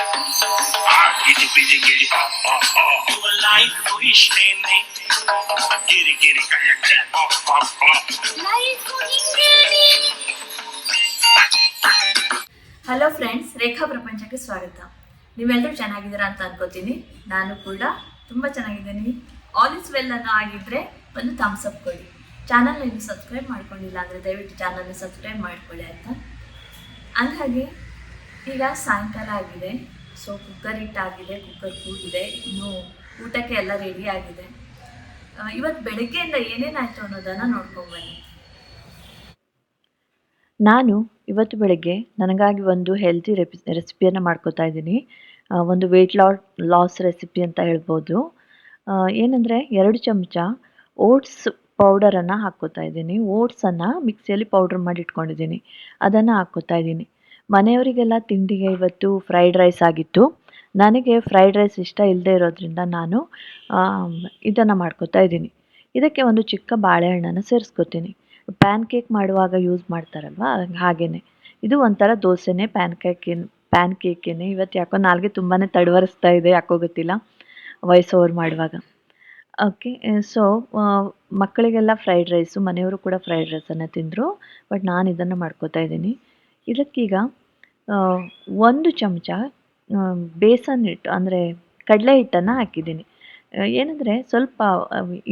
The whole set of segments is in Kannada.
Oh, oh, oh. a life Life ah, ah. Hello friends Rekha ಪ್ರಪಂಚಕ್ಕೆ ಸ್ವಾಗತ ನೀವೆಲ್ಲರೂ ಚೆನ್ನಾಗಿದ್ದೀರಾ ಅಂತ ಅನ್ಕೋತೀನಿ ನಾನು ಕೂಡ ತುಂಬ ಚೆನ್ನಾಗಿದ್ದೀನಿ ಆಲ್ ಇಸ್ ವೆಲ್ ಅನ್ನೋ ಆಗಿದ್ರೆ ಒಂದು ಥಮ್ಸ್ ಅಪ್ ಕೊಡಿ ಚಾನಲ್ನ ಇನ್ನು ಸಬ್ಸ್ಕ್ರೈಬ್ ಮಾಡ್ಕೊಂಡಿಲ್ಲ ಅಂದರೆ ದಯವಿಟ್ಟು ಚಾನಲ್ನ ಸಬ್ಸ್ಕ್ರೈಬ್ ಮಾಡ್ಕೊಳ್ಳಿ ಅಂತ ಅಂದಾಗೆ ಈಗ ಸಾಯಂಕಾಲ ಆಗಿದೆ. ಸೊ ಕುಕ್ಕರ್ ಇಟ್ಟಾಗಿದೆ ಕುಕ್ಕರ್ ಕೂಗಿದೆ. ಇನ್ನು ಊಟಕ್ಕೆ ಎಲ್ಲ ರೆಡಿ ಆಗಿದೆ. ಇವತ್ತು ಬೆಳಗ್ಗೆಯಿಂದ ಏನೇನಾಯಿತು ಅನ್ನೋದನ್ನು ನೋಡ್ಕೊಂಬನ್ನಿ ನಾನು ಇವತ್ತು ಬೆಳಗ್ಗೆ ನನಗಾಗಿ ಒಂದು ಹೆಲ್ತಿ ರೆಪಿ ರೆಸಿಪಿಯನ್ನು ಮಾಡ್ಕೋತಾ ಇದ್ದೀನಿ. ಒಂದು ವೆಯ್ಟ್ ಲಾ ಲಾಸ್ ರೆಸಿಪಿ ಅಂತ ಹೇಳ್ಬೋದು. ಏನಂದರೆ ಎರಡು ಚಮಚ ಓಟ್ಸ್ ಪೌಡರನ್ನು ಹಾಕ್ಕೋತಾ ಇದ್ದೀನಿ. ಓಟ್ಸನ್ನು ಮಿಕ್ಸಿಯಲ್ಲಿ ಪೌಡ್ರ್ ಮಾಡಿ ಇಟ್ಕೊಂಡಿದ್ದೀನಿ. ಅದನ್ನು ಹಾಕ್ಕೋತಾ ಇದ್ದೀನಿ. ಮನೆಯವರಿಗೆಲ್ಲ ತಿಂಡಿಗೆ ಇವತ್ತು ಫ್ರೈಡ್ ರೈಸ್ ಆಗಿತ್ತು. ನನಗೆ ಫ್ರೈಡ್ ರೈಸ್ ಇಷ್ಟ ಇಲ್ಲದೆ ಇರೋದ್ರಿಂದ ನಾನು ಇದನ್ನು ಮಾಡ್ಕೋತಾ ಇದ್ದೀನಿ. ಇದಕ್ಕೆ ಒಂದು ಚಿಕ್ಕ ಬಾಳೆಹಣ್ಣನ್ನು ಸೇರಿಸ್ಕೊತೀನಿ. ಪ್ಯಾನ್ ಕೇಕ್ ಮಾಡುವಾಗ ಯೂಸ್ ಮಾಡ್ತಾರಲ್ವ? ಹಾಗೇ ಇದು ಒಂಥರ ದೋಸೆನೇ ಪ್ಯಾನ್ ಕೇಕಿನ ಪ್ಯಾನ್ ಕೇಕೇನೆ ಇವತ್ತು ಯಾಕೋ ನಾಲ್ಗೆ ತುಂಬಾ ತಡವರಿಸ್ತಾ ಇದೆ, ಯಾಕೋ ಗೊತ್ತಿಲ್ಲ. ವಾಯ್ಸ್ ಓವರ್ ಮಾಡುವಾಗ ಓಕೆ ಸೊ ಮಕ್ಕಳಿಗೆಲ್ಲ ಫ್ರೈಡ್ ರೈಸು ಮನೆಯವರು ಕೂಡ ಫ್ರೈಡ್ ರೈಸನ್ನು ತಿಂದರು ಬಟ್ ನಾನು ಇದನ್ನು ಮಾಡ್ಕೋತಾ ಇದ್ದೀನಿ. ಇದಕ್ಕೀಗ ಒಂದು ಚಮಚ ಬೇಸನ್ ಹಿಟ್ಟು, ಅಂದರೆ ಕಡಲೆ ಹಿಟ್ಟನ್ನು ಹಾಕಿದ್ದೀನಿ. ಏನಂದರೆ ಸ್ವಲ್ಪ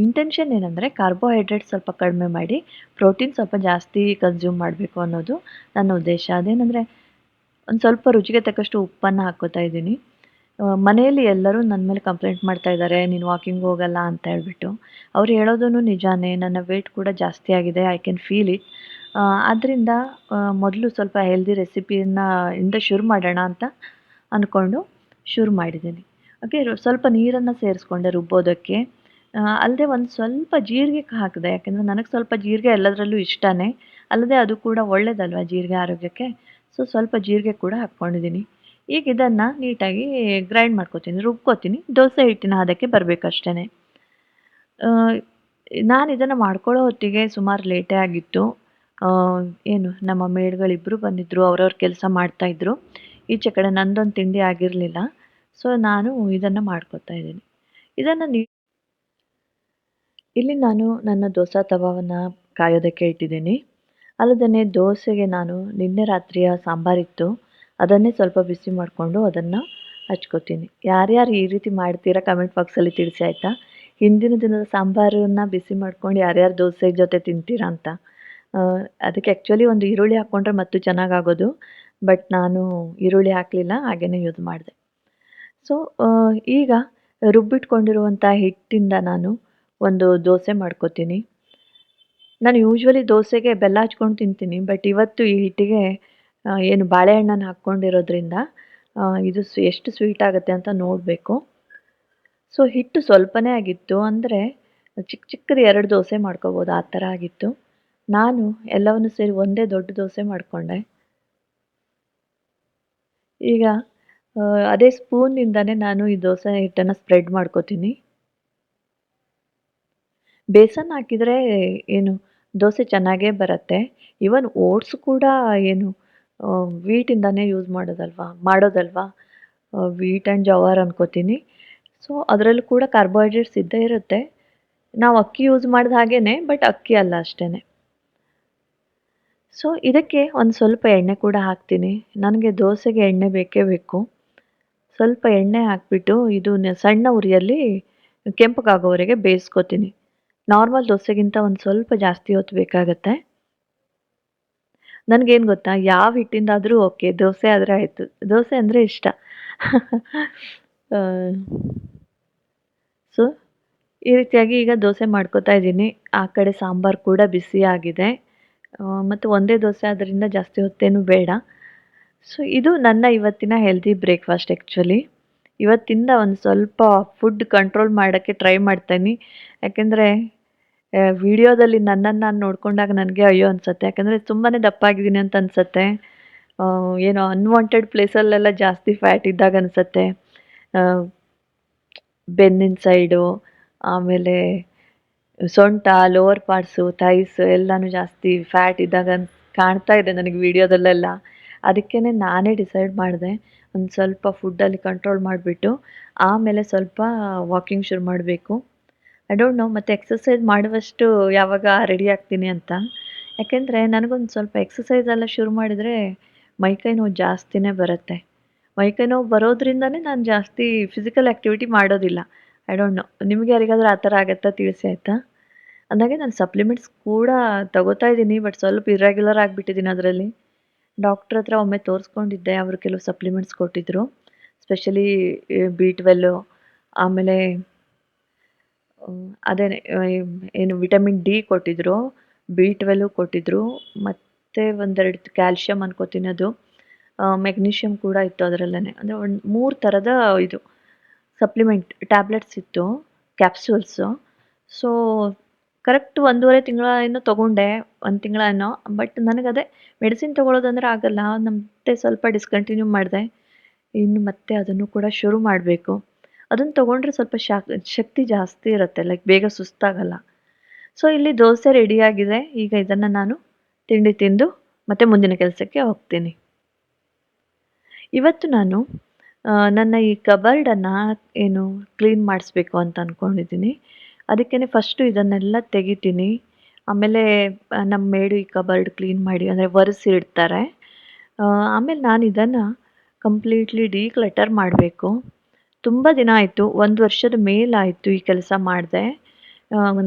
ಇಂಟೆನ್ಷನ್ ಏನಂದರೆ ಕಾರ್ಬೋಹೈಡ್ರೇಟ್ ಸ್ವಲ್ಪ ಕಡಿಮೆ ಮಾಡಿ ಪ್ರೋಟೀನ್ ಸ್ವಲ್ಪ ಜಾಸ್ತಿ ಕನ್ಸ್ಯೂಮ್ ಮಾಡಬೇಕು ಅನ್ನೋದು ನನ್ನ ಉದ್ದೇಶ. ಅದೇನೆಂದರೆ ಒಂದು ಸ್ವಲ್ಪ ರುಚಿಗೆ ತಕ್ಕಷ್ಟು ಉಪ್ಪನ್ನು ಹಾಕೋತಾ ಇದ್ದೀನಿ. ಮನೆಯಲ್ಲಿ ಎಲ್ಲರೂ ನನ್ನ ಮೇಲೆ ಕಂಪ್ಲೇಂಟ್ ಮಾಡ್ತಾ ಇದ್ದಾರೆ ನೀನು ವಾಕಿಂಗ್ ಹೋಗಲ್ಲ ಅಂತ ಹೇಳ್ಬಿಟ್ಟು. ಅವ್ರು ಹೇಳೋದೂ ನಿಜಾನೇ, ನನ್ನ ವೆಯ್ಟ್ ಕೂಡ ಜಾಸ್ತಿ ಆಗಿದೆ ಐ ಕ್ಯಾನ್ ಫೀಲ್ ಇಟ್ ಆದ್ದರಿಂದ ಮೊದಲು ಸ್ವಲ್ಪ ಹೆಲ್ದಿ ರೆಸಿಪಿಯನ್ನು ಇಂದ ಶುರು ಮಾಡೋಣ ಅಂತ ಅಂದ್ಕೊಂಡು ಶುರು ಮಾಡಿದ್ದೀನಿ. ಓಕೆ ಸ್ವಲ್ಪ ನೀರನ್ನು ಸೇರಿಸ್ಕೊಂಡೆ ರುಬ್ಬೋದಕ್ಕೆ. ಅಲ್ಲದೆ ಒಂದು ಸ್ವಲ್ಪ ಜೀರಿಗೆ ಹಾಕಿದೆ, ಯಾಕೆಂದರೆ ನನಗೆ ಸ್ವಲ್ಪ ಜೀರಿಗೆ ಎಲ್ಲದರಲ್ಲೂ ಇಷ್ಟನೇ. ಅಲ್ಲದೆ ಅದು ಕೂಡ ಒಳ್ಳೇದಲ್ವ ಜೀರಿಗೆ ಆರೋಗ್ಯಕ್ಕೆ? ಸೊ ಸ್ವಲ್ಪ ಜೀರಿಗೆ ಕೂಡ ಹಾಕ್ಕೊಂಡಿದ್ದೀನಿ. ಈಗ ಇದನ್ನು ನೀಟಾಗಿ ಗ್ರೈಂಡ್ ಮಾಡ್ಕೊತೀನಿ, ರುಬ್ಕೋತೀನಿ. ದೋಸೆ ಹಿಟ್ಟಿನ ಹದಕ್ಕೆ ಬರಬೇಕಷ್ಟೇ ನಾನು ಇದನ್ನು ಮಾಡ್ಕೊಳ್ಳೋ ಹೊತ್ತಿಗೆ ಸುಮಾರು ಲೇಟೇ ಆಗಿತ್ತು. ಏನು, ನಮ್ಮ ಮೇಡ್ಗಳಿಬ್ಬರು ಬಂದಿದ್ದರು ಅವ್ರವ್ರ ಕೆಲಸ ಮಾಡ್ತಾಯಿದ್ರು ಈಚೆ ಕಡೆ ನಂದೊಂದು ತಿಂಡಿ ಆಗಿರಲಿಲ್ಲ. ಸೊ ನಾನು ಇದನ್ನು ಮಾಡ್ಕೊತಾ ಇದ್ದೀನಿ. ಇದನ್ನು ನೀ, ಇಲ್ಲಿ ನಾನು ನನ್ನ ದೋಸೆ ತವಾವನ್ನು ಕಾಯೋದಕ್ಕೆ ಇಟ್ಟಿದ್ದೀನಿ. ಅಲ್ಲದೇ ದೋಸೆಗೆ ನಾನು ನಿನ್ನೆ ರಾತ್ರಿಯ ಸಾಂಬಾರಿತ್ತು ಅದನ್ನೇ ಸ್ವಲ್ಪ ಬಿಸಿ ಮಾಡಿಕೊಂಡು ಅದನ್ನು ಹಚ್ಕೋತೀನಿ. ಯಾರ್ಯಾರು ಈ ರೀತಿ ಮಾಡ್ತೀರಾ ಕಮೆಂಟ್ ಬಾಕ್ಸಲ್ಲಿ ತಿಳಿಸಿ ಆಯಿತಾ? ಹಿಂದಿನ ದಿನದ ಸಾಂಬಾರನ್ನು ಬಿಸಿ ಮಾಡ್ಕೊಂಡು ಯಾರ್ಯಾರು ದೋಸೆ ಜೊತೆ ತಿಂತೀರಾ ಅಂತ. ಅದಕ್ಕೆ ಆ್ಯಕ್ಚುಲಿ ಒಂದು ಈರುಳ್ಳಿ ಹಾಕ್ಕೊಂಡ್ರೆ ಮತ್ತು ಚೆನ್ನಾಗಾಗೋದು ಬಟ್ ನಾನು ಈರುಳ್ಳಿ ಹಾಕಲಿಲ್ಲ ಹಾಗೇ ಯೂಸ್ ಮಾಡಿದೆ. ಸೊ ಈಗ ರುಬ್ಬಿಟ್ಕೊಂಡಿರುವಂಥ ಹಿಟ್ಟಿಂದ ನಾನು ಒಂದು ದೋಸೆ ಮಾಡ್ಕೋತೀನಿ. ನಾನು ಯೂಶ್ವಲಿ ದೋಸೆಗೆ ಬೆಲ್ಲ ಹಚ್ಕೊಂಡು ತಿಂತೀನಿ ಬಟ್ ಇವತ್ತು ಈ ಹಿಟ್ಟಿಗೆ ಏನು ಬಾಳೆಹಣ್ಣನ್ನು ಹಾಕ್ಕೊಂಡಿರೋದ್ರಿಂದ ಇದು ಎಷ್ಟು ಸ್ವೀಟ್ ಆಗುತ್ತೆ ಅಂತ ನೋಡಬೇಕು. ಸೊ ಹಿಟ್ಟು ಸ್ವಲ್ಪನೇ ಆಗಿತ್ತು ಅಂದರೆ ಚಿಕ್ಕ ಚಿಕ್ಕದು ಎರಡು ದೋಸೆ ಮಾಡ್ಕೋಬೋದು, ಆ ಥರ ಆಗಿತ್ತು. ನಾನು ಎಲ್ಲವನ್ನು ಸೇರಿ ಒಂದೇ ದೊಡ್ಡ ದೋಸೆ ಮಾಡಿಕೊಂಡೆ. ಈಗ ಅದೇ ಸ್ಪೂನಿಂದನೇ ನಾನು ಈ ದೋಸೆ ಹಿಟ್ಟನ್ನು ಸ್ಪ್ರೆಡ್ ಮಾಡ್ಕೋತೀನಿ. ಬೇಸನ್ ಹಾಕಿದರೆ ಏನು, ದೋಸೆ ಚೆನ್ನಾಗೇ ಬರುತ್ತೆ. ಇವನ್ ಓಟ್ಸ್ ಕೂಡ ಏನು ವೀಟಿಂದನೇ ಯೂಸ್ ಮಾಡೋದಲ್ವಾ ಮಾಡೋದಲ್ವಾ? ವೀಟ್ ಆ್ಯಂಡ್ ಜವಾರ್ ಅನ್ಕೋತೀನಿ. ಸೊ ಅದರಲ್ಲೂ ಕೂಡ ಕಾರ್ಬೋಹೈಡ್ರೇಟ್ಸ್ ಇದ್ದೇ ಇರುತ್ತೆ. ನಾವು ಅಕ್ಕಿ ಯೂಸ್ ಮಾಡಿದ ಹಾಗೇ ಬಟ್ ಅಕ್ಕಿ ಅಲ್ಲ ಅಷ್ಟೇ ಸೊ ಇದಕ್ಕೆ ಒಂದು ಸ್ವಲ್ಪ ಎಣ್ಣೆ ಕೂಡ ಹಾಕ್ತೀನಿ. ನನಗೆ ದೋಸೆಗೆ ಎಣ್ಣೆ ಬೇಕೇ ಬೇಕು. ಸ್ವಲ್ಪ ಎಣ್ಣೆ ಹಾಕ್ಬಿಟ್ಟು ಇದು ಸಣ್ಣ ಉರಿಯಲ್ಲಿ ಕೆಂಪಗಾಗೋವರೆಗೆ ಬೇಯಿಸ್ಕೊತೀನಿ. ನಾರ್ಮಲ್ ದೋಸೆಗಿಂತ ಒಂದು ಸ್ವಲ್ಪ ಜಾಸ್ತಿ ಹೊತ್ತು ಬೇಕಾಗತ್ತೆ. ನನಗೇನು ಗೊತ್ತಾ? ಯಾವ ಹಿಟ್ಟಿಂದಾದರೂ ಓಕೆ, ದೋಸೆ ಆದರೆ ಆಯಿತು. ದೋಸೆ ಅಂದರೆ ಇಷ್ಟ. ಸೊ ಈ ರೀತಿಯಾಗಿ ಈಗ ದೋಸೆ ಮಾಡ್ಕೋತಾ ಇದ್ದೀನಿ. ಆ ಕಡೆ ಸಾಂಬಾರು ಕೂಡ ಬಿಸಿ ಆಗಿದೆ ಮತ್ತು ಒಂದೇ ದೋಸೆ ಆದ್ದರಿಂದ ಜಾಸ್ತಿ ಹೊತ್ತೇನು ಬೇಡ. ಸೊ ಇದು ನನ್ನ ಇವತ್ತಿನ ಹೆಲ್ದಿ ಬ್ರೇಕ್ಫಾಸ್ಟ್ ಆ್ಯಕ್ಚುಲಿ ಇವತ್ತಿಂದ ಒಂದು ಸ್ವಲ್ಪ ಫುಡ್ ಕಂಟ್ರೋಲ್ ಮಾಡೋಕ್ಕೆ ಟ್ರೈ ಮಾಡ್ತೀನಿ. ಯಾಕೆಂದರೆ ವಿಡಿಯೋದಲ್ಲಿ ನನ್ನನ್ನು ನಾನು ನೋಡ್ಕೊಂಡಾಗ ನನಗೆ ಅಯ್ಯೋ ಅನಿಸುತ್ತೆ. ಯಾಕೆಂದರೆ ತುಂಬಾ ದಪ್ಪ ಆಗಿದ್ದೀನಿ ಅಂತ ಅನಿಸುತ್ತೆ. ಏನೋ ಅನ್ವಾಂಟೆಡ್ ಪ್ಲೇಸಲ್ಲೆಲ್ಲ ಜಾಸ್ತಿ ಫ್ಯಾಟ್ ಇದ್ದಾಗ ಅನಿಸುತ್ತೆ. ಬೆನ್ನಿನ ಸೈಡು ಆಮೇಲೆ ಸೊಂಟ ಲೋವರ್ ಪಾರ್ಟ್ಸು ಥೈಸ್ ಎಲ್ಲನೂ ಜಾಸ್ತಿ ಫ್ಯಾಟ್ ಇದ್ದಾಗ ಕಾಣ್ತಾ ಇದೆ ನನಗೆ ವಿಡಿಯೋದಲ್ಲೆಲ್ಲ ಅದಕ್ಕೇ ನಾನೇ ಡಿಸೈಡ್ ಮಾಡಿದೆ, ಒಂದು ಸ್ವಲ್ಪ ಫುಡ್ಡಲ್ಲಿ ಕಂಟ್ರೋಲ್ ಮಾಡಿಬಿಟ್ಟು, ಆಮೇಲೆ ಸ್ವಲ್ಪ ವಾಕಿಂಗ್ ಶುರು ಮಾಡಬೇಕು. ಐ ಡೋಂಟ್ ನೋ ಮತ್ತು ಎಕ್ಸಸೈಸ್ ಮಾಡುವಷ್ಟು ಯಾವಾಗ ರೆಡಿ ಆಗ್ತೀನಿ ಅಂತ. ಯಾಕೆಂದರೆ ನನಗೊಂದು ಸ್ವಲ್ಪ ಎಕ್ಸಸೈಸ್ ಎಲ್ಲ ಶುರು ಮಾಡಿದರೆ ಮೈಕೈ ನೋವು ಜಾಸ್ತಿನೇ ಬರುತ್ತೆ. ಮೈಕೈ ನೋವು ಬರೋದ್ರಿಂದನೇ ನಾನು ಜಾಸ್ತಿ ಫಿಸಿಕಲ್ ಆ್ಯಕ್ಟಿವಿಟಿ ಮಾಡೋದಿಲ್ಲ. ಐ ಡೋಂಟ್ ನೋ ನಿಮಗೆ ಯಾರಿಗಾದರೂ ಆ ಥರ ಆಗುತ್ತಾ ತಿಳಿಸಿ ಆಯಿತಾ? ಅಂದಾಗೆ ನಾನು ಸಪ್ಲಿಮೆಂಟ್ಸ್ ಕೂಡ ತಗೋತಾ ಇದ್ದೀನಿ ಬಟ್ ಸ್ವಲ್ಪ ಇರ್ರೆಗ್ಯುಲರ್ ಆಗಿಬಿಟ್ಟಿದ್ದೀನಿ ಅದರಲ್ಲಿ. ಡಾಕ್ಟ್ರ್ ಹತ್ರ ಒಮ್ಮೆ ತೋರಿಸ್ಕೊಂಡಿದ್ದೆ, ಅವರು ಕೆಲವು ಸಪ್ಲಿಮೆಂಟ್ಸ್ ಕೊಟ್ಟಿದ್ದರು ಸ್ಪೆಷಲಿ ಬಿ ಟ್ವೆಲ್ಲು ಆಮೇಲೆ ಅದೇ ಏನು ವಿಟಮಿನ್ ಡಿ ಕೊಟ್ಟಿದ್ದರು ಬಿ ಟ್ವೆಲ್ಲು ಕೊಟ್ಟಿದ್ದರು ಮತ್ತು ಒಂದೆರಡು ಕ್ಯಾಲ್ಶಿಯಮ್ ಅನ್ಕೋತೀನಿ ಅದು. ಮೆಗ್ನೀಷಿಯಮ್ ಕೂಡ ಇತ್ತು ಅದರಲ್ಲೇ ಅಂದರೆ ಒಂದು ಮೂರು ಥರದ ಇದು ಸಪ್ಲಿಮೆಂಟ್ ಟ್ಯಾಬ್ಲೆಟ್ಸ್ ಇತ್ತು ಕ್ಯಾಪ್ಸೂಲ್ಸು ಸೊ ಕರೆಕ್ಟ್ ಒಂದೂವರೆ ತಿಂಗಳ ಏನೋ ತೊಗೊಂಡೆ, ಒಂದು ತಿಂಗಳ ಏನೋ ಬಟ್ ನನಗದೇ ಮೆಡಿಸಿನ್ ತೊಗೊಳೋದಂದ್ರೆ ಆಗಲ್ಲ. ಮತ್ತೆ ಸ್ವಲ್ಪ ಡಿಸ್ಕಂಟಿನ್ಯೂ ಮಾಡಿದೆ. ಇನ್ನು ಮತ್ತೆ ಅದನ್ನು ಕೂಡ ಶುರು ಮಾಡಬೇಕು. ಅದನ್ನು ತೊಗೊಂಡ್ರೆ ಸ್ವಲ್ಪ ಶಾಕ್, ಶಕ್ತಿ ಜಾಸ್ತಿ ಇರುತ್ತೆ ಲೈಕ್ ಬೇಗ ಸುಸ್ತಾಗಲ್ಲ. ಸೊ ಇಲ್ಲಿ ದೋಸೆ ರೆಡಿಯಾಗಿದೆ ಈಗ ಇದನ್ನು ನಾನು ತಿಂಡಿ ತಿಂದು ಮತ್ತೆ ಮುಂದಿನ ಕೆಲಸಕ್ಕೆ ಹೋಗ್ತೀನಿ. ಇವತ್ತು ನಾನು ನನ್ನ ಈ ಕಬರ್ಡನ್ನು ಏನು ಕ್ಲೀನ್ ಮಾಡಿಸ್ಬೇಕು ಅಂತ ಅಂದ್ಕೊಂಡಿದ್ದೀನಿ ಅದಕ್ಕೇ ಫಸ್ಟು ಇದನ್ನೆಲ್ಲ ತೆಗಿತೀನಿ. ಆಮೇಲೆ ನಮ್ಮ ಮೇಡು ಈ ಕಬರ್ಡ್ ಕ್ಲೀನ್ ಮಾಡಿ, ಅಂದರೆ ಒರೆಸಿ ಇಡ್ತಾರೆ. ಆಮೇಲೆ ನಾನು ಇದನ್ನು ಕಂಪ್ಲೀಟ್ಲಿ ಡೀಕ್ಲಟರ್ ಮಾಡಬೇಕು. ತುಂಬ ದಿನ ಆಯಿತು, ಒಂದು ವರ್ಷದ ಮೇಲಾಯಿತು ಈ ಕೆಲಸ ಮಾಡಿದೆ.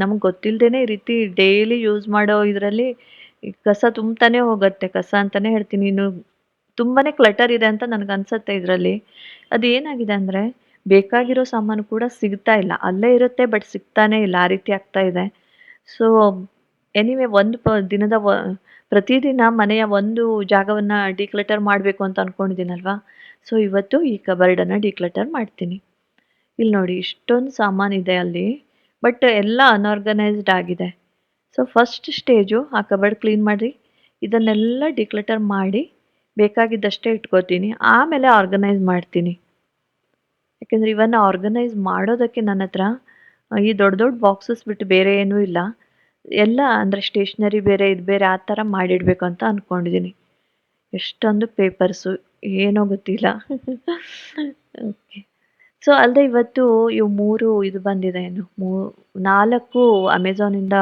ನಮಗೆ ಗೊತ್ತಿಲ್ಲದೇ ಈ ರೀತಿ ಡೈಲಿ ಯೂಸ್ ಮಾಡೋ ಇದರಲ್ಲಿ ಕಸ ತುಂಬತಾನೆ ಹೋಗುತ್ತೆ. ಕಸ ಅಂತಲೇ ಹೇಳ್ತೀನಿ. ಇನ್ನು ತುಂಬಾ ಕ್ಲಟರ್ ಇದೆ ಅಂತ ನನಗೆ ಇದರಲ್ಲಿ. ಅದು ಏನಾಗಿದೆ ಅಂದರೆ ಬೇಕಾಗಿರೋ ಸಾಮಾನು ಕೂಡ ಸಿಗ್ತಾ ಇಲ್ಲ. ಅಲ್ಲೇ ಇರುತ್ತೆ, ಬಟ್ ಸಿಗ್ತಾನೆ ಇಲ್ಲ. ಆ ರೀತಿ ಆಗ್ತಾ ಇದೆ. ಸೊ ಎನಿವೆ ಒಂದು ಪ, ದಿನದ ಪ್ರತಿದಿನ ಮನೆಯ ಒಂದು ಜಾಗವನ್ನು ಡಿಕ್ಲಟರ್ ಮಾಡಬೇಕು ಅಂತ ಅಂದ್ಕೊಂಡಿದ್ದೀನಲ್ವಾ ಸೊ ಇವತ್ತು ಈ ಕಬರ್ಡನ್ನು ಡಿಕ್ಲಟರ್ ಮಾಡ್ತೀನಿ. ಇಲ್ಲಿ ನೋಡಿ, ಇಷ್ಟೊಂದು ಸಾಮಾನಿದೆ ಅಲ್ಲಿ, ಬಟ್ ಎಲ್ಲ ಅನ್ಆರ್ಗನೈಸ್ಡ್ ಆಗಿದೆ. ಸೊ ಫಸ್ಟ್ ಸ್ಟೇಜು ಆ ಕಬರ್ಡ್ ಕ್ಲೀನ್ ಮಾಡಿ ಇದನ್ನೆಲ್ಲ ಡಿಕ್ಲಟರ್ ಮಾಡಿ ಬೇಕಾಗಿದ್ದಷ್ಟೇ ಇಟ್ಕೋತೀನಿ. ಆಮೇಲೆ ಆರ್ಗನೈಸ್ ಮಾಡ್ತೀನಿ. ಯಾಕೆಂದರೆ ಇವನ್ನ ಆರ್ಗನೈಸ್ ಮಾಡೋದಕ್ಕೆ ನನ್ನ ಹತ್ರ ಈ ದೊಡ್ಡ ದೊಡ್ಡ ಬಾಕ್ಸಸ್ ಬಿಟ್ಟು ಬೇರೆ ಏನೂ ಇಲ್ಲ. ಎಲ್ಲ ಅಂದರೆ ಸ್ಟೇಷ್ನರಿ ಬೇರೆ ಇದು ಬೇರೆ ಆ ಥರ ಮಾಡಿಡಬೇಕು ಅಂತ ಅಂದ್ಕೊಂಡಿದ್ದೀನಿ ಎಷ್ಟೊಂದು ಪೇಪರ್ಸು ಏನೋ ಗೊತ್ತಿಲ್ಲ. ಓಕೆ ಸೊ ಅಲ್ಲದೆ ಇವತ್ತು ಇವು ಮೂರು ಇದು ಬಂದಿದೆ ಏನು ಮೂ ನಾಲ್ಕು ಅಮೆಝಾನಿಂದ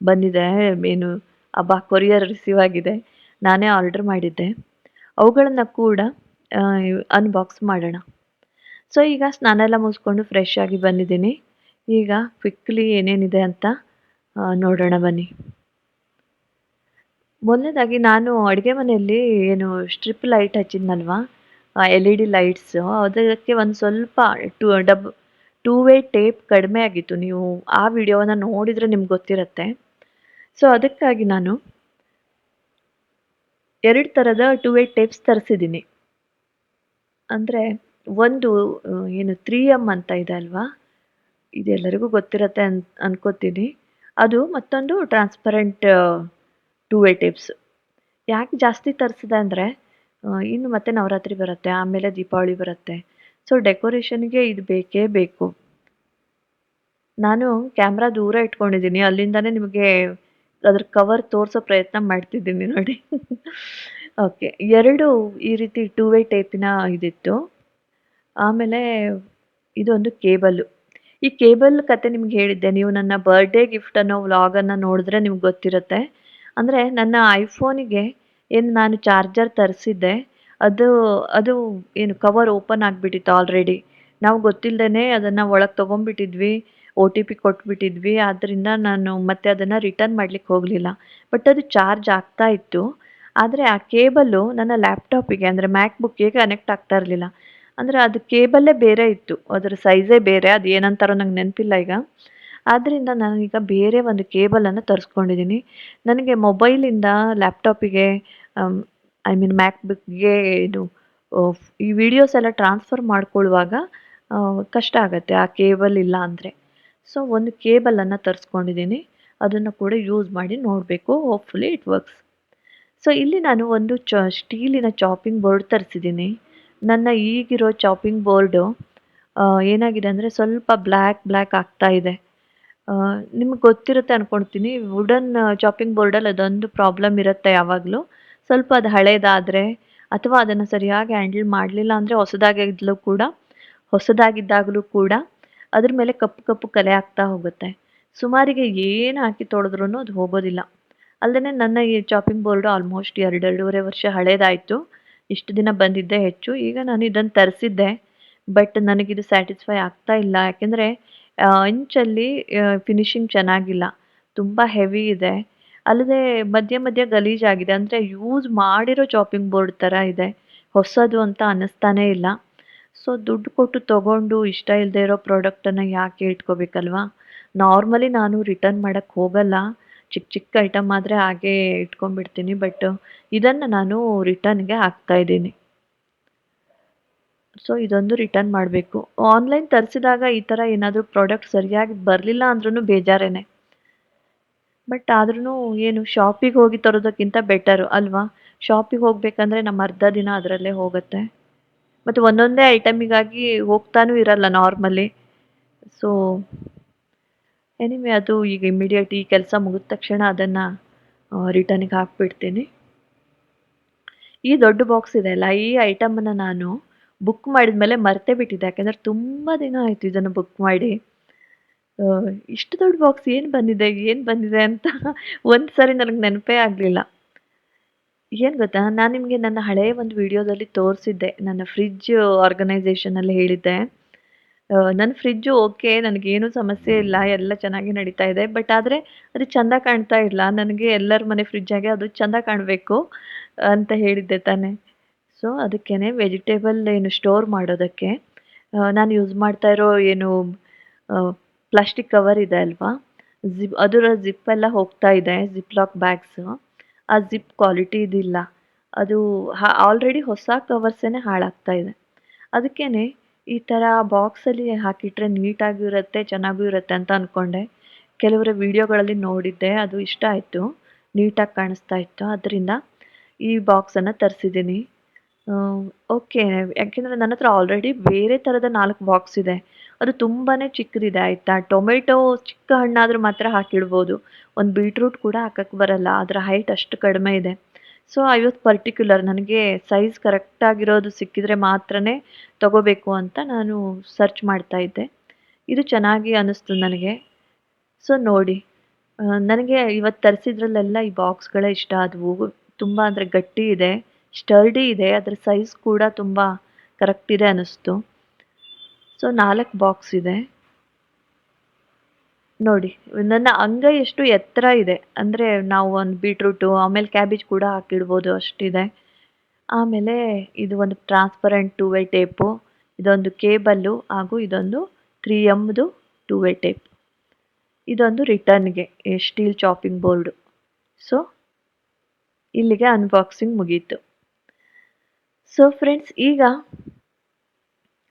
ಬಂದಿದೆ ಏನು ಅಬ್ಬಾ ಕೊರಿಯರ್ ರಿಸೀವ್ ಆಗಿದೆ. ನಾನೇ ಆರ್ಡರ್ ಮಾಡಿದ್ದೆ. ಅವುಗಳನ್ನು ಕೂಡ ಅನ್ಬಾಕ್ಸ್ ಮಾಡೋಣ. ಸೊ ಈಗ ಸ್ನಾನ ಎಲ್ಲ ಮುಗಿಸ್ಕೊಂಡು ಫ್ರೆಶ್ ಆಗಿ ಬಂದಿದ್ದೀನಿ. ಈಗ ಕ್ವಿಕ್ಲಿ ಏನೇನಿದೆ ಅಂತ ನೋಡೋಣ ಬನ್ನಿ. ಮೊದಲನೇದಾಗಿ ನಾನು ಅಡುಗೆ ಮನೆಯಲ್ಲಿ ಏನು ಸ್ಟ್ರಿಪ್ ಲೈಟ್ ಹಚ್ಚಿದ್ನಲ್ವಾ? ಎಲ್ ಇ ಡಿ ಲೈಟ್ಸು ಅದಕ್ಕೆ ಒಂದು ಸ್ವಲ್ಪ two, dub two way tape ಕಡಿಮೆ ಆಗಿತ್ತು. ನೀವು ಆ ವಿಡಿಯೋನ ನೋಡಿದರೆ ನಿಮ್ಗೆ ಗೊತ್ತಿರುತ್ತೆ. ಸೊ ಅದಕ್ಕಾಗಿ ನಾನು ಎರಡು ಥರದ ಟೂ ವೇ ಟೇಪ್ಸ್ ತರಿಸಿದ್ದೀನಿ. ಅಂದರೆ ಒಂದು ಏನು ತ್ರೀ ಎಂ ಅಂತ ಇದೆ ಅಲ್ವಾ? ಇದೆಲ್ಲರಿಗೂ ಗೊತ್ತಿರತ್ತೆ ಅನ್, ಅನ್ಕೋತೀನಿ. ಅದು ಮತ್ತೊಂದು ಟ್ರಾನ್ಸ್ಪರೆಂಟ್ ಟೂ ವೇ ಟಿಪ್ಸ್ ಯಾಕೆ ಜಾಸ್ತಿ ತರಿಸಿದೆ ಅಂದರೆ ಇನ್ನು ಮತ್ತೆ ನವರಾತ್ರಿ ಬರುತ್ತೆ, ಆಮೇಲೆ ದೀಪಾವಳಿ ಬರುತ್ತೆ. ಸೊ ಡೆಕೋರೇಷನ್ಗೆ ಇದು ಬೇಕೇ ಬೇಕು. ನಾನು ಕ್ಯಾಮ್ರಾ ದೂರ ಇಟ್ಕೊಂಡಿದ್ದೀನಿ. ಅಲ್ಲಿಂದನೇ ನಿಮಗೆ ಅದ್ರ ಕವರ್ ತೋರಿಸೋ ಪ್ರಯತ್ನ ಮಾಡ್ತಿದ್ದೀನಿ ನೋಡಿ. ಓಕೆ ಎರಡು ಈ ರೀತಿ ಟೂ ವೇ ಟೇಪಿನ ಇದಿತ್ತು. ಆಮೇಲೆ ಇದೊಂದು ಕೇಬಲ್. ಈ ಕೇಬಲ್ ಕತೆ ನಿಮ್ಗೆ ಹೇಳಿದ್ದೆ, ನೀವು ನನ್ನ ಬರ್ಡೇ ಗಿಫ್ಟ್ ಅನ್ನೋ ವ್ಲಾಗನ್ನು ನೋಡಿದ್ರೆ ನಿಮ್ಗೆ ಗೊತ್ತಿರುತ್ತೆ. ಅಂದರೆ ನನ್ನ ಐಫೋನಿಗೆ ಏನು ನಾನು ಚಾರ್ಜರ್ ತರಿಸಿದ್ದೆ, ಅದು ಅದು ಏನು ಕವರ್ ಓಪನ್ ಆಗಿಬಿಟ್ಟಿತ್ತು ಆಲ್ರೆಡಿ ನಾವು ಗೊತ್ತಿಲ್ಲದೇ ಅದನ್ನು ಒಳಗೆ ತೊಗೊಂಡ್ಬಿಟ್ಟಿದ್ವಿ ಒ ಟಿ ಪಿ ಕೊಟ್ಬಿಟ್ಟಿದ್ವಿ ಆದ್ದರಿಂದ ನಾನು ಮತ್ತೆ ಅದನ್ನು ರಿಟರ್ನ್ ಮಾಡ್ಲಿಕ್ಕೆ ಹೋಗಲಿಲ್ಲ. ಬಟ್ ಅದು ಚಾರ್ಜ್ ಆಗ್ತಾ ಇತ್ತು. ಆದರೆ ಆ ಕೇಬಲ್ಲು ನನ್ನ ಲ್ಯಾಪ್ಟಾಪಿಗೆ ಅಂದರೆ ಮ್ಯಾಕ್ ಬುಕ್ಕಿಗೆ ಕನೆಕ್ಟ್ ಆಗ್ತಾ ಇರಲಿಲ್ಲ. ಅಂದರೆ ಅದು ಕೇಬಲ್ಲೇ ಬೇರೆ ಇತ್ತು, ಅದರ ಸೈಜೇ ಬೇರೆ, ಅದು ಏನಂತಾರೋ ನಂಗೆ ನೆನಪಿಲ್ಲ ಈಗ. ಆದ್ದರಿಂದ ನಾನೀಗ ಬೇರೆ ಒಂದು ಕೇಬಲನ್ನು ತರಿಸ್ಕೊಂಡಿದ್ದೀನಿ ನನಗೆ ಮೊಬೈಲಿಂದ ಲ್ಯಾಪ್ಟಾಪಿಗೆ ಐ ಮೀನ್ ಮ್ಯಾಕ್ಬುಕ್ಗೆ ಇದು ಈ ವಿಡಿಯೋಸ್ ಎಲ್ಲ ಟ್ರಾನ್ಸ್ಫರ್ ಮಾಡ್ಕೊಳ್ಳುವಾಗ ಕಷ್ಟ ಆಗುತ್ತೆ, ಆ ಕೇಬಲ್ ಇಲ್ಲ ಅಂದರೆ. ಸೊ ಒಂದು ಕೇಬಲನ್ನು ತರಿಸ್ಕೊಂಡಿದ್ದೀನಿ ಅದನ್ನು ಕೂಡ ಯೂಸ್ ಮಾಡಿ ನೋಡಬೇಕು ಹೋಪ್ಫುಲಿ ಇಟ್ ವರ್ಕ್ಸ್ ಸೊ ಇಲ್ಲಿ ನಾನು ಒಂದು ಚ, ಸ್ಟೀಲಿನ ಚಾಪಿಂಗ್ ಬೋರ್ಡ್ ತರಿಸಿದ್ದೀನಿ ನನ್ನ ಈಗಿರೋ ಚಾಪಿಂಗ್ ಬೋರ್ಡು ಏನಾಗಿದೆ ಅಂದರೆ ಸ್ವಲ್ಪ ಬ್ಲ್ಯಾಕ್ ಬ್ಲ್ಯಾಕ್ ಆಗ್ತಾ ಇದೆ. ನಿಮ್ಗೆ ಗೊತ್ತಿರುತ್ತೆ ಅಂದ್ಕೊಳ್ತೀನಿ ವುಡನ್ ಚಾಪಿಂಗ್ ಬೋರ್ಡಲ್ಲಿ ಅದೊಂದು ಪ್ರಾಬ್ಲಮ್ ಇರುತ್ತೆ ಯಾವಾಗಲೂ. ಸ್ವಲ್ಪ ಅದು ಹಳೇದಾದರೆ ಅಥವಾ ಅದನ್ನು ಸರಿಯಾಗಿ ಹ್ಯಾಂಡಲ್ ಮಾಡಲಿಲ್ಲ ಅಂದರೆ ಹೊಸದಾಗಿದ್ದಲೂ ಕೂಡ, ಹೊಸದಾಗಿದ್ದಾಗಲೂ ಕೂಡ ಅದ್ರ ಮೇಲೆ ಕಪ್ಪು ಕಪ್ಪು ಕಲೆ ಆಗ್ತಾ ಹೋಗುತ್ತೆ. ಸುಮಾರಿಗೆ ಏನು ಹಾಕಿ ತೊಳೆದ್ರೂ ಅದು ಹೋಗೋದಿಲ್ಲ. ಅಲ್ಲದೆ ನನ್ನ ಈ ಚಾಪಿಂಗ್ ಬೋರ್ಡು ಆಲ್ಮೋಸ್ಟ್ ಎರಡು, ಎರಡೂವರೆ ವರ್ಷ ಹಳೇದಾಯಿತು. ಇಷ್ಟು ದಿನ ಬಂದಿದ್ದೆ ಹೆಚ್ಚು, ಈಗ ನಾನು ಇದನ್ನು ತರಿಸಿದ್ದೆ. ಬಟ್ ನನಗಿದು ಸ್ಯಾಟಿಸ್ಫೈ ಆಗ್ತಾ ಇಲ್ಲ. ಯಾಕೆಂದರೆ ಇಂಚಲ್ಲಿ ಫಿನಿಶಿಂಗ್ ಚೆನ್ನಾಗಿಲ್ಲ. ತುಂಬ ಹೆವಿ ಇದೆ. ಅಲ್ಲದೆ, ಮಧ್ಯ ಮಧ್ಯೆ ಗಲೀಜಾಗಿದೆ. ಅಂದರೆ ಯೂಸ್ ಮಾಡಿರೋ ಚಾಪಿಂಗ್ ಬೋರ್ಡ್ ಥರ ಇದೆ. ಹೊಸದು ಅಂತ ಅನ್ನಿಸ್ತಾನೇ ಇಲ್ಲ. ಸೊ ದುಡ್ಡು ಕೊಟ್ಟು ತೊಗೊಂಡು, ಇಷ್ಟ ಇಲ್ಲದೆ ಇರೋ ಪ್ರಾಡಕ್ಟನ್ನು ಯಾಕೆ ಇಟ್ಕೋಬೇಕಲ್ವಾ? ನಾರ್ಮಲಿ ನಾನು ರಿಟರ್ನ್ ಮಾಡೋಕ್ಕೆ ಹೋಗಲ್ಲ. ಚಿಕ್ಕ ಚಿಕ್ಕ ಐಟಮ್ ಆದರೆ ಹಾಗೇ ಇಟ್ಕೊಂಡ್ಬಿಡ್ತೀನಿ ಬಟ್ ಇದನ್ನು ನಾನು ರಿಟರ್ನ್ಗೆ ಹಾಕ್ತಾ ಇದ್ದೀನಿ. ಸೊ ಇದೊಂದು ರಿಟರ್ನ್ ಮಾಡಬೇಕು. ಆನ್ಲೈನ್ ತರಿಸಿದಾಗ ಈ ಥರ ಏನಾದರೂ ಪ್ರಾಡಕ್ಟ್ ಸರಿಯಾಗಿ ಬರಲಿಲ್ಲ ಅಂದ್ರೂ ಬೇಜಾರೇನೆ. ಬಟ್ ಆದ್ರೂ ಏನು ಶಾಪಿಗೆ ಹೋಗಿ ತರೋದಕ್ಕಿಂತ ಬೆಟರು ಅಲ್ವಾ? ಶಾಪಿಗೆ ಹೋಗಬೇಕಂದ್ರೆ ನಮ್ಮ ಅರ್ಧ ದಿನ ಅದರಲ್ಲೇ ಹೋಗುತ್ತೆ. ಮತ್ತು ಒಂದೊಂದೇ ಐಟಮಿಗಾಗಿ ಹೋಗ್ತಾನೂ ಇರಲ್ಲ ನಾರ್ಮಲಿ ಸೊ ಎನಿವೆ ಅದು ಈಗ ಇಮಿಡಿಯೇಟ್ ಈ ಕೆಲಸ ಮುಗಿದ ತಕ್ಷಣ ಅದನ್ನು ರಿಟರ್ನಿಗೆ ಹಾಕ್ಬಿಡ್ತೀನಿ. ಈ ದೊಡ್ಡ ಬಾಕ್ಸ್ ಇದೆ ಅಲ್ಲ, ಈ ಐಟಮನ್ನು ನಾನು ಬುಕ್ ಮಾಡಿದ ಮೇಲೆ ಮರ್ತೇ ಬಿಟ್ಟಿದ್ದೆ. ಯಾಕೆಂದರೆ ತುಂಬ ದಿನ ಆಯಿತು ಇದನ್ನು ಬುಕ್ ಮಾಡಿ. ಇಷ್ಟು ದೊಡ್ಡ ಬಾಕ್ಸ್ ಏನು ಬಂದಿದೆ ಏನು ಬಂದಿದೆ ಅಂತ ಒಂದು ಸಾರಿ ನನಗೆ ನೆನಪೇ ಆಗಲಿಲ್ಲ. ಏನು ಗೊತ್ತಾ, ನಾನು ನಿಮಗೆ ನನ್ನ ಹಳೆಯ ಒಂದು ವಿಡಿಯೋದಲ್ಲಿ ತೋರಿಸಿದ್ದೆ. ನನ್ನ ಫ್ರಿಜ್ ಆರ್ಗನೈಸೇಷನಲ್ಲಿ ಹೇಳಿದ್ದೆ. ನನ್ನ ಫ್ರಿಜ್ಜು ಓಕೆ ನನಗೇನು ಸಮಸ್ಯೆ ಇಲ್ಲ, ಎಲ್ಲ ಚೆನ್ನಾಗಿ ನಡೀತಾ ಇದೆ ಬಟ್ ಆದರೆ ಅದು ಚೆಂದ ಕಾಣ್ತಾ ಇಲ್ಲ. ನನಗೆ ಎಲ್ಲರ ಮನೆ ಫ್ರಿಜ್ಜಾಗೆ ಅದು ಚೆಂದ ಕಾಣಬೇಕು ಅಂತ ಹೇಳಿದ್ದೆ ತಾನೆ. ಸೊ ಅದಕ್ಕೇ ವೆಜಿಟೇಬಲ್ ಏನು ಸ್ಟೋರ್ ಮಾಡೋದಕ್ಕೆ ನಾನು ಯೂಸ್ ಮಾಡ್ತಾ ಇರೋ ಏನು ಪ್ಲಾಸ್ಟಿಕ್ ಕವರ್ ಇದೆ ಅಲ್ವಾ? ಜಿಪ್ ಅದರ ಜಿಪ್ ಎಲ್ಲ ಹೋಗ್ತಾ ಇದೆ ಜಿಪ್ ಲಾಕ್ ಬ್ಯಾಗ್ಸ್ ಆ ಜಿಪ್ ಕ್ವಾಲಿಟಿ ಇದಿಲ್ಲ. ಅದು ಆಲ್ರೆಡಿ ಹೊಸ ಕವರ್ಸೇ ಹಾಳಾಗ್ತಾ ಇದೆ. ಅದಕ್ಕೇ ಈ ಥರ ಬಾಕ್ಸಲ್ಲಿ ಹಾಕಿಟ್ರೆ ನೀಟಾಗೂ ಇರುತ್ತೆ, ಚೆನ್ನಾಗೂ ಇರುತ್ತೆ ಅಂತ ಅಂದ್ಕೊಂಡೆ ಕೆಲವರ ವಿಡಿಯೋಗಳಲ್ಲಿ ನೋಡಿದ್ದೆ, ಅದು ಇಷ್ಟ ಆಯಿತು. ನೀಟಾಗಿ ಕಾಣಿಸ್ತಾ ಇತ್ತು. ಅದರಿಂದ ಈ ಬಾಕ್ಸನ್ನು ತರಿಸಿದ್ದೀನಿ. ಓಕೆ ಯಾಕೆಂದರೆ ನನ್ನ ಹತ್ರ ಆಲ್ರೆಡಿ ಬೇರೆ ಥರದ ನಾಲ್ಕು ಬಾಕ್ಸ್ ಇದೆ. ಅದು ತುಂಬಾ ಚಿಕ್ಕದಿದೆ, ಆಯಿತಾ? ಟೊಮೆಟೊ ಚಿಕ್ಕ ಹಣ್ಣಾದರೂ ಮಾತ್ರ ಹಾಕಿಡ್ಬೋದು. ಒಂದು ಬೀಟ್ರೂಟ್ ಕೂಡ ಹಾಕಕ್ಕೆ ಬರಲ್ಲ. ಅದರ ಹೈಟ್ ಅಷ್ಟು ಕಡಿಮೆ ಇದೆ. ಸೊ ಐ ವಾಸ್ ಪರ್ಟಿಕ್ಯುಲರ್ ನನಗೆ ಸೈಜ್ ಕರೆಕ್ಟಾಗಿರೋದು ಸಿಕ್ಕಿದರೆ ಮಾತ್ರನೇ ತಗೋಬೇಕು ಅಂತ ನಾನು ಸರ್ಚ್ ಮಾಡ್ತಾ ಇದ್ದೆ. ಇದು ಚೆನ್ನಾಗಿ ಅನ್ನಿಸ್ತು ನನಗೆ. ಸೊ ನೋಡಿ ನನಗೆ ಇವತ್ತು ತರಿಸಿದ್ರಲ್ಲೆಲ್ಲ ಈ ಬಾಕ್ಸ್ಗಳೇ ಇಷ್ಟ. ಆದವು ತುಂಬ ಅಂದರೆ ಗಟ್ಟಿ ಇದೆ ಸ್ಟರ್ಡಿ ಇದೆ, ಅದರ ಸೈಜ್ ಕೂಡ ತುಂಬ ಕರೆಕ್ಟ್ ಇದೆ ಅನ್ನಿಸ್ತು. ಸೊ ನಾಲ್ಕು ಬಾಕ್ಸ್ ಇದೆ. ನೋಡಿ, ನನ್ನ ಅಂಗೈಯಷ್ಟು ಎತ್ತರ ಇದೆ. ಅಂದರೆ ನಾವು ಒಂದು ಬೀಟ್ರೂಟು ಆಮೇಲೆ ಕ್ಯಾಬೇಜ್ ಕೂಡ ಹಾಕಿಡ್ಬೋದು ಅಷ್ಟಿದೆ. ಆಮೇಲೆ ಇದು ಒಂದು ಟ್ರಾನ್ಸ್ಪರೆಂಟ್ ಟೂ ವೇ ಟೇಪು ಇದೊಂದು ಕೇಬಲ್ಲು ಹಾಗೂ ಇದೊಂದು ತ್ರೀ ಎಮ್ದು ಟೂ ವೇ ಟೇಪ್ ಇದೊಂದು ರಿಟರ್ನ್ಗೆ ಸ್ಟೀಲ್ ಚಾಪಿಂಗ್ ಬೋರ್ಡು ಸೊ ಇಲ್ಲಿಗೆ ಅನ್ಬಾಕ್ಸಿಂಗ್ ಮುಗೀತು. ಸೊ ಫ್ರೆಂಡ್ಸ್ ಈಗ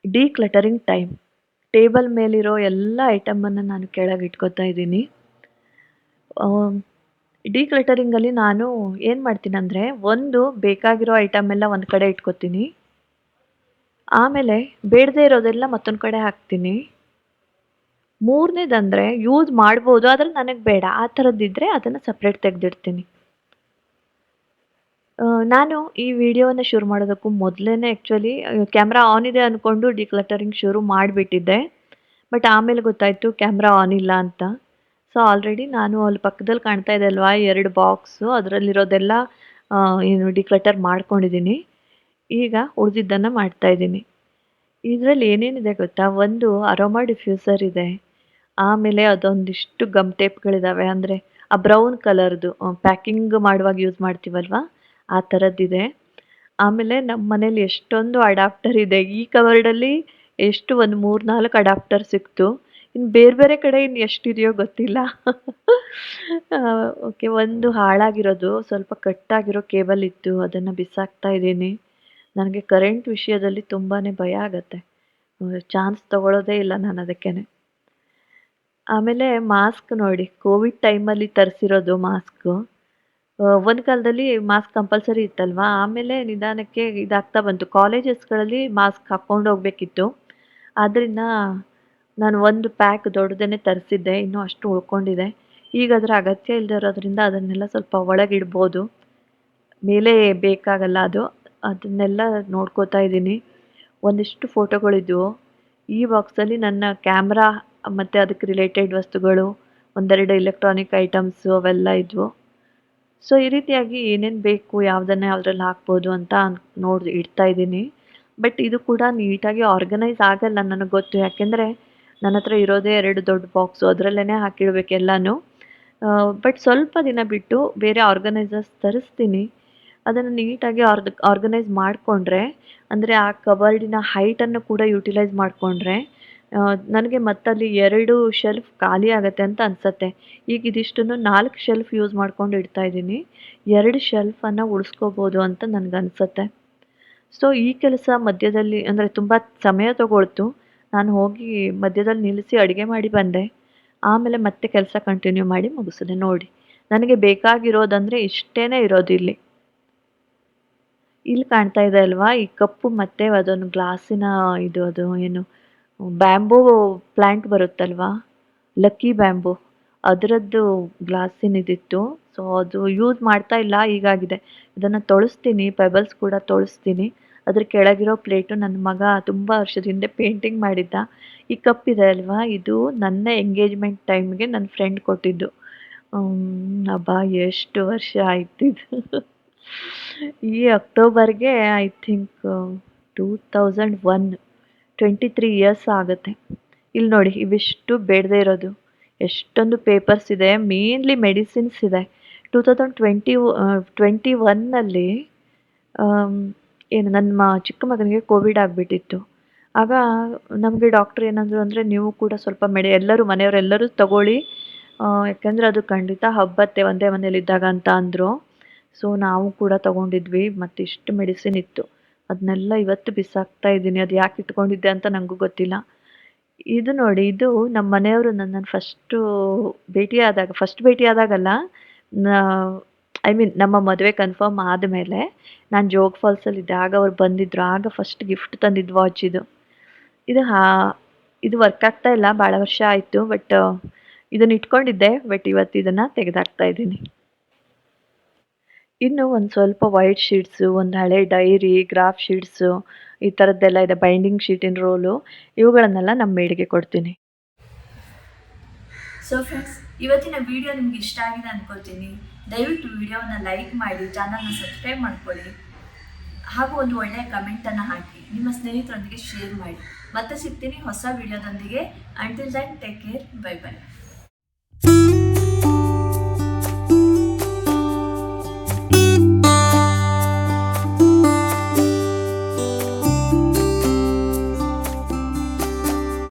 ಡಿಕ್ಲಟರಿಂಗ್ ಟೈಮ್ ಟೇಬಲ್ ಮೇಲಿರೋ ಎಲ್ಲ ಐಟಮನ್ನು ನಾನು ಕೆಳಗೆ ಇಟ್ಕೊತಾ ಇದ್ದೀನಿ. ಡಿಕ್ಲಟರಿಂಗಲ್ಲಿ ನಾನು ಏನು ಮಾಡ್ತೀನಿ ಅಂದರೆ ಒಂದು ಬೇಕಾಗಿರೋ ಐಟಮ್ ಎಲ್ಲ ಒಂದು ಕಡೆ ಇಟ್ಕೊತೀನಿ. ಆಮೇಲೆ ಬೇಡದೇ ಇರೋದೆಲ್ಲ ಮತ್ತೊಂದು ಕಡೆ ಹಾಕ್ತೀನಿ. ಮೂರನೇದಂದರೆ ಯೂಸ್ ಮಾಡ್ಬೋದು, ಆದರೆ ನನಗೆ ಬೇಡ. ಆ ಥರದ್ದಿದ್ದರೆ ಅದನ್ನು ಸಪ್ರೇಟ್ ತೆಗೆದಿಡ್ತೀನಿ. ನಾನು ಈ ವಿಡಿಯೋವನ್ನು ಶುರು ಮಾಡೋದಕ್ಕೂ ಮೊದಲೇ ಆ್ಯಕ್ಚುಲಿ ಕ್ಯಾಮ್ರಾ ಆನ್ ಇದೆ ಅಂದ್ಕೊಂಡು ಡಿಕ್ಲಟರಿಂಗ್ ಶುರು ಮಾಡಿಬಿಟ್ಟಿದ್ದೆ. ಬಟ್ ಆಮೇಲೆ ಗೊತ್ತಾಯಿತು ಕ್ಯಾಮ್ರಾ ಆನ್ ಇಲ್ಲ ಅಂತ. ಸೊ ಆಲ್ರೆಡಿ ನಾನು ಅಲ್ಲಿ ಪಕ್ಕದಲ್ಲಿ ಕಾಣ್ತಾ ಇದೆ ಅಲ್ವಾ, ಎರಡು ಬಾಕ್ಸು ಅದರಲ್ಲಿರೋದೆಲ್ಲ ಏನು ಡಿಕ್ಲಟರ್ ಮಾಡ್ಕೊಂಡಿದ್ದೀನಿ. ಈಗ ಉಳಿದಿದ್ದನ್ನು ಮಾಡ್ತಾ ಇದ್ದೀನಿ. ಇದರಲ್ಲಿ ಏನೇನಿದೆ ಗೊತ್ತಾ? ಒಂದು ಅರೋಮಾ ಡಿಫ್ಯೂಸರ್ ಇದೆ. ಆಮೇಲೆ ಅದೊಂದಿಷ್ಟು ಗಮ್ ಟೇಪ್ಗಳಿದ್ದಾವೆ ಅಂದರೆ ಆ ಬ್ರೌನ್ ಕಲರ್ದು ಪ್ಯಾಕಿಂಗ್ ಮಾಡುವಾಗ ಯೂಸ್ ಮಾಡ್ತೀವಲ್ವಾ? ಆ ಥರದ್ದಿದೆ ಆಮೇಲೆ ನಮ್ಮ ಮನೇಲಿ ಎಷ್ಟೊಂದು ಅಡಾಪ್ಟರ್ ಇದೆ. ಈ ಕವರ್ಡಲ್ಲಿ ಎಷ್ಟು ಒಂದು ಮೂರು ನಾಲ್ಕು ಅಡಾಪ್ಟರ್ ಸಿಕ್ತು. ಇನ್ನು ಬೇರೆ ಬೇರೆ ಕಡೆ ಇನ್ನು ಎಷ್ಟಿದೆಯೋ ಗೊತ್ತಿಲ್ಲ. ಓಕೆ, ಒಂದು ಹಾಳಾಗಿರೋದು, ಸ್ವಲ್ಪ ಕಟ್ಟಾಗಿರೋ ಕೇಬಲ್ ಇತ್ತು, ಅದನ್ನು ಬಿಸಾಕ್ತಾ ಇದ್ದೀನಿ. ನನಗೆ ಕರೆಂಟ್ ವಿಷಯದಲ್ಲಿ ತುಂಬಾ ಭಯ ಆಗತ್ತೆ. ಚಾನ್ಸ್ ತಗೊಳ್ಳೋದೇ ಇಲ್ಲ ನಾನು ಅದಕ್ಕೇ ಆಮೇಲೆ ಮಾಸ್ಕ್ ನೋಡಿ, ಕೋವಿಡ್ ಟೈಮಲ್ಲಿ ತರಿಸಿರೋದು ಮಾಸ್ಕು ಒಂದು ಕಾಲದಲ್ಲಿ ಮಾಸ್ಕ್ ಕಂಪಲ್ಸರಿ ಇತ್ತಲ್ವಾ? ಆಮೇಲೆ ನಿಧಾನಕ್ಕೆ ಇದಾಗ್ತಾ ಬಂತು. ಕಾಲೇಜಸ್ಗಳಲ್ಲಿ ಮಾಸ್ಕ್ ಹಾಕ್ಕೊಂಡು ಹೋಗ್ಬೇಕಿತ್ತು. ಆದ್ದರಿಂದ ನಾನು ಒಂದು ಪ್ಯಾಕ್ ದೊಡ್ಡದೇನೆ ತರಿಸಿದ್ದೆ. ಇನ್ನೂ ಅಷ್ಟು ಉಳ್ಕೊಂಡಿದೆ. ಈಗ ಅದರ ಅಗತ್ಯ ಇಲ್ಲದೆ ಇರೋದ್ರಿಂದ ಅದನ್ನೆಲ್ಲ ಸ್ವಲ್ಪ ಒಳಗಿಡ್ಬೋದು. ಮೇಲೆ ಬೇಕಾಗಲ್ಲ ಅದು. ಅದನ್ನೆಲ್ಲ ನೋಡ್ಕೋತಾ ಇದ್ದೀನಿ. ಒಂದಿಷ್ಟು ಫೋಟೋಗಳಿದ್ವು ಈ ಬಾಕ್ಸಲ್ಲಿ ನನ್ನ ಕ್ಯಾಮ್ರಾ ಮತ್ತು ಅದಕ್ಕೆ ರಿಲೇಟೆಡ್ ವಸ್ತುಗಳು, ಒಂದೆರಡು ಎಲೆಕ್ಟ್ರಾನಿಕ್ ಐಟಮ್ಸು ಅವೆಲ್ಲ ಇದ್ವು. ಸೊ ಈ ರೀತಿಯಾಗಿ ಏನೇನು ಬೇಕು, ಯಾವುದನ್ನು ಅದರಲ್ಲಿ ಹಾಕ್ಬೋದು ಅಂತ ನೋಡಿ, ಇಡ್ತಾ ಇದ್ದೀನಿ. ಬಟ್ ಇದು ಕೂಡ ನೀಟಾಗಿ ಆರ್ಗನೈಸ್ ಆಗಲ್ಲ ನನಗೆ ಗೊತ್ತು. ಯಾಕೆಂದರೆ ನನ್ನ ಹತ್ರ ಇರೋದೇ ಎರಡು ದೊಡ್ಡ ಬಾಕ್ಸು ಅದರಲ್ಲೇ ಹಾಕಿಡ್ಬೇಕು ಎಲ್ಲನೂ. ಬಟ್ ಸ್ವಲ್ಪ ದಿನ ಬಿಟ್ಟು ಬೇರೆ ಆರ್ಗನೈಸರ್ಸ್ ತರಿಸ್ತೀನಿ. ಅದನ್ನು ನೀಟಾಗಿ ಆರ್ಗ ಆರ್ಗನೈಸ್ ಮಾಡಿಕೊಂಡ್ರೆ, ಅಂದರೆ ಆ ಕಬರ್ಡಿನ ಹೈಟನ್ನು ಕೂಡ ಯುಟಿಲೈಸ್ ಮಾಡಿಕೊಂಡ್ರೆ ನನಗೆ ಮತ್ತಲ್ಲಿ ಎರಡು ಶೆಲ್ಫ್ ಖಾಲಿ ಆಗುತ್ತೆ ಅಂತ ಅನ್ಸತ್ತೆ. ಈಗ ಇದಿಷ್ಟನ್ನು ನಾಲ್ಕು ಶೆಲ್ಫ್ ಯೂಸ್ ಮಾಡ್ಕೊಂಡು ಇಡ್ತಾ ಇದ್ದೀನಿ. ಎರಡು ಶೆಲ್ಫನ್ನು ಉಳಿಸ್ಕೋಬೋದು ಅಂತ ನನಗೆ ಅನ್ಸತ್ತೆ. ಸೊ ಈ ಕೆಲಸ ಮಧ್ಯದಲ್ಲಿ, ಅಂದರೆ ತುಂಬ ಸಮಯ ತಗೊಳ್ತು. ನಾನು ಹೋಗಿ ಮಧ್ಯದಲ್ಲಿ ನಿಲ್ಲಿಸಿ ಅಡುಗೆ ಮಾಡಿ ಬಂದೆ. ಆಮೇಲೆ ಮತ್ತೆ ಕೆಲಸ ಕಂಟಿನ್ಯೂ ಮಾಡಿ ಮುಗಿಸಿದೆ, ನೋಡಿ. ನನಗೆ ಬೇಕಾಗಿರೋದಂದರೆ ಇಷ್ಟೇ ಇರೋದು ಇಲ್ಲಿ. ಇಲ್ಲಿ ಕಾಣ್ತಾ ಇದೆ ಅಲ್ವಾ? ಈ ಕಪ್ಪು ಮತ್ತೆ ಅದೊಂದು ಗ್ಲಾಸಿನ ಇದು ಅದು, ಏನು? ಬ್ಯಾಂಬೂ ಪ್ಲ್ಯಾಂಟ್ ಬರುತ್ತಲ್ವಾ? ಲಕ್ಕಿ ಬ್ಯಾಂಬೂ ಅದರದ್ದು ಗ್ಲಾಸಿನ ಇದಿತ್ತು ಸೊ ಅದು ಯೂಸ್ ಮಾಡ್ತಾ ಇಲ್ಲ ಈಗಾಗಿದೆ ಇದನ್ನು ತೊಳಸ್ತೀನಿ ಪೆಬಲ್ಸ್ ಕೂಡ ತೊಳಸ್ತೀನಿ. ಅದ್ರ ಕೆಳಗಿರೋ ಪ್ಲೇಟು ನನ್ನ ಮಗ ತುಂಬ ವರ್ಷದ ಹಿಂದೆ ಪೇಂಟಿಂಗ್ ಮಾಡಿದ್ದ. ಈ ಕಪ್ ಇದೆ ಅಲ್ವಾ? ಇದು ನನ್ನ ಎಂಗೇಜ್ಮೆಂಟ್ ಟೈಮ್ಗೆ ನನ್ನ ಫ್ರೆಂಡ್ ಕೊಟ್ಟಿದ್ದು. ಅಬ್ಬಾ, ಎಷ್ಟು ವರ್ಷ ಆಯ್ತಿದ್ದು ಈ ಅಕ್ಟೋಬರ್ಗೆ I think two thousand one twenty three years ಆಗುತ್ತೆ. ಇಲ್ಲಿ ನೋಡಿ, ಇವಿಷ್ಟು ಬೇಡದೇ ಇರೋದು. ಎಷ್ಟೊಂದು ಪೇಪರ್ಸ್ ಇದೆ ಮೇನ್ಲಿ ಮೆಡಿಸಿನ್ಸ್ ಇದೆ. ಟೂ ತೌಸಂಡ್ ಟ್ವೆಂಟಿ ಟ್ವೆಂಟಿ ಒನ್ನಲ್ಲಿ ಏನು ನನ್ನ ಚಿಕ್ಕ ಮಗನಿಗೆ ಕೋವಿಡ್ ಆಗಿಬಿಟ್ಟಿತ್ತು. ಆಗ ನಮಗೆ ಡಾಕ್ಟ್ರ್ ಏನಂದರು ಅಂದರೆ, ನೀವು ಕೂಡ ಸ್ವಲ್ಪ ಮೆಡಿ, ಎಲ್ಲರೂ ಮನೆಯವರೆಲ್ಲರೂ ತಗೊಳ್ಳಿ. ಯಾಕೆಂದರೆ ಅದು ಖಂಡಿತ ಹಬ್ಬತ್ತೆ ಒಂದೇ ಮನೇಲಿದ್ದಾಗ ಅಂತ ಅಂದರು. ಸೊ ನಾವು ಕೂಡ ತಗೊಂಡಿದ್ವಿ ಮತ್ತು ಇಷ್ಟು ಮೆಡಿಸಿನ್ ಇತ್ತು. ಅದನ್ನೆಲ್ಲ ಇವತ್ತು ಬಿಸಾಕ್ತಾ ಇದ್ದೀನಿ. ಅದು ಯಾಕೆ ಇಟ್ಕೊಂಡಿದ್ದೆ ಅಂತ ನನಗೂ ಗೊತ್ತಿಲ್ಲ. ಇದು ನೋಡಿ, ಇದು ನಮ್ಮ ಮನೆಯವರು ನನ್ನನ್ನು ಫಸ್ಟು ಭೇಟಿಯಾದಾಗ ಫಸ್ಟ್ ಭೇಟಿಯಾದಾಗಲ್ಲ ಐ ಮೀನ್ ನಮ್ಮ ಮದುವೆ ಕನ್ಫರ್ಮ್ ಆದಮೇಲೆ ನಾನು ಜೋಗ್ ಫಾಲ್ಸಲ್ಲಿದ್ದೆ ಆಗ ಅವ್ರು ಬಂದಿದ್ದರು ಆಗ ಫಸ್ಟ್ ಗಿಫ್ಟ್ ತಂದಿದ್ದು ವಾಚ್ ಇದು. ಇದು ಹಾ, ಇದು ವರ್ಕ್ ಆಗ್ತಾ ಇಲ್ಲ. ಭಾಳ ವರ್ಷ ಆಯಿತು ಬಟ್ ಇದನ್ನು ಇಟ್ಕೊಂಡಿದ್ದೆ ಬಟ್ ಇವತ್ತು ಇದನ್ನು ತೆಗೆದಾಕ್ತಾ ಇದ್ದೀನಿ. ಇನ್ನು ಒಂದು ಸ್ವಲ್ಪ ವೈಟ್ ಶೀಟ್ಸು ಒಂದು ಹಳೆ ಡೈರಿ ಗ್ರಾಫ್ ಶೀಟ್ಸು ಈ ಥರದ್ದೆಲ್ಲ ಇದೆ ಬೈಂಡಿಂಗ್ ಶೀಟಿನ ರೋಲು ಇವುಗಳನ್ನೆಲ್ಲ ನಮ್ಮ ಮೇಡಿಗೆ ಕೊಡ್ತೀನಿ. ಸೊ ಫ್ರೆಂಡ್ಸ್ ಇವತ್ತಿನ ವಿಡಿಯೋ ನಿಮ್ಗೆ ಇಷ್ಟ ಆಗಿದೆ ಅನ್ಕೊಳ್ತೀನಿ. ದಯವಿಟ್ಟು ವಿಡಿಯೋನ ಲೈಕ್ ಮಾಡಿ ಚಾನಲ್ನ ಸಬ್ಸ್ಕ್ರೈಬ್ ಮಾಡ್ಕೊಳ್ಳಿ. ಹಾಗೂ ಒಂದು ಒಳ್ಳೆಯ ಕಮೆಂಟನ್ನು ಹಾಕಿ, ನಿಮ್ಮ ಸ್ನೇಹಿತರೊಂದಿಗೆ ಶೇರ್ ಮಾಡಿ. ಮತ್ತೆ ಸಿಗ್ತೀನಿ ಹೊಸ ವಿಡಿಯೋದೊಂದಿಗೆ until then take care bye bye